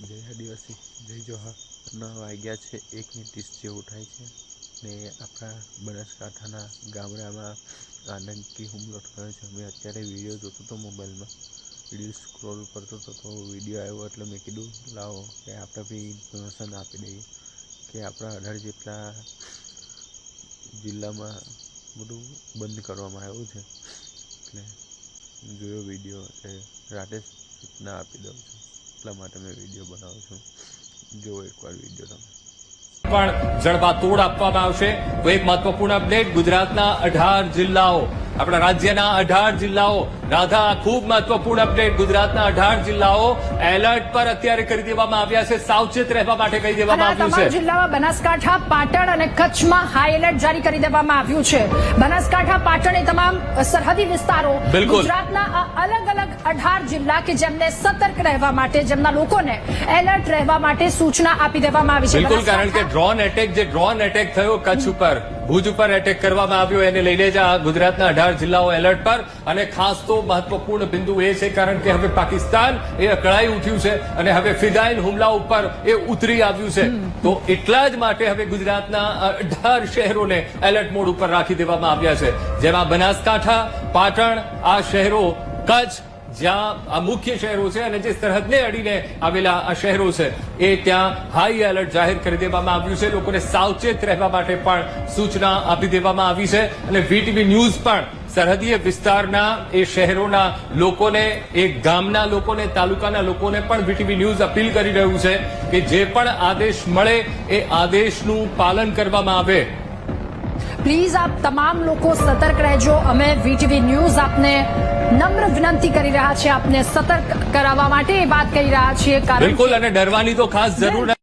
જય આદિવાસી, જય જોહર. ના વાગ્યા છે એકની ત્રીસ જેવું થાય છે ને આપણા બનાસકાંઠાના ગામડામાં આતંકી હુમલો થયો છે. મેં અત્યારે વીડિયો જોતો હતો મોબાઈલમાં. રીલ સ્ક્રોલ કરતો હતો તો વીડિયો આવ્યો એટલે મેં કીધું, લાવો કે આપણે બી ઇન્ફોર્મેશન આપી દઈએ કે આપણા અઢાર જેટલા જિલ્લામાં બધું બંધ કરવામાં આવ્યું છે. એટલે જોયો વીડિયો એટલે રાતે સૂચના આપી દઉં છું. એટલા માટે મેં વીડિયો બનાવું છું. જો એકવાર વીડિયો તમે. પણ જડબાતોડ આપવામાં આવશે તો એક મહત્વપૂર્ણ અપડેટ ગુજરાતના અઢાર જિલ્લાઓ આપણા રાજ્યના અઢાર જિલ્લાઓ. રાધા ખૂબ મહત્વપૂર્ણ અપડેટ ગુજરાતના અઢાર જિલ્લાઓ. એલર્ટ પર અત્યારે કરી દેવામાં આવ્યા છે સાવચેત રહેવા માટે કહી દેવામાં આવ્યું છે. જિલ્લામાં બનાસકાંઠા પાટણ અને કચ્છમાં હાઈ એલર્ટ જારી કરી દેવામાં આવ્યું છે. બનાસકાંઠા પાટણ એ તમામ સરહદી વિસ્તારો. બિલકુલ. ગુજરાતના અલગ અલગ અઢાર જિલ્લા કે જેમને સતર્ક રહેવા માટે જેમના લોકોને એલર્ટ રહેવા માટે સૂચના આપી દેવામાં આવી છે. બિલકુલ કારણ કે ડ્રોન એટેક જે ડ્રોન એટેક થયો કચ્છ ઉપર ભુજ ઉપર એટેક કરવામાં આવ્યો એને લઈને જ આ ગુજરાતના અઢાર જિલ્લાઓ એલર્ટ પર. અને ખાસ તો મહત્વપૂર્ણ બિંદુ એ છે કારણ કે હવે પાકિસ્તાન એ અકળાઈ ઉઠ્યું છે અને હવે ફિદાઇન હુમલા ઉપર એ ઉતરી આવ્યું છે. તો એટલા જ માટે હવે ગુજરાતના અઢાર શહેરોને એલર્ટ મોડ ઉપર રાખી દેવામાં આવ્યા છે. જેમાં બનાસકાંઠા પાટણ આ શહેરો કચ્છ જ્યાં આ મુખ્ય શહેરો છે અને જે સરહદને અડીને આવેલા આ શહેરો છે, એ ત્યાં હાઈ એલર્ટ જાહેર કરી દેવામાં આવ્યું છે. લોકોને સાવચેત રહેવા માટે પણ સૂચના આપી દેવામાં આવી છે. અને વીટીવી ન્યૂઝ પણ સરહદીય વિસ્તારના એ શહેરોના લોકોને, એ ગામના લોકોને, તાલુકાના લોકોને પણ વીટીવી ન્યૂઝ અપીલ કરી રહ્યું છે કે જે પણ આદેશ મળે, એ આદેશનું પાલન કરવામાં આવે. પ્લીઝ આપ તમામ લોકો સતર્ક રહેજો. અમે વીટીવી ન્યૂઝ આપને નમ્ર વિનંતી કરી રહ્યા છે. આપને સતર્ક કરાવવા માટે એ વાત કહી રહ્યા છીએ. બિલકુલ અને ડરવાની તો ખાસ જરૂર નથી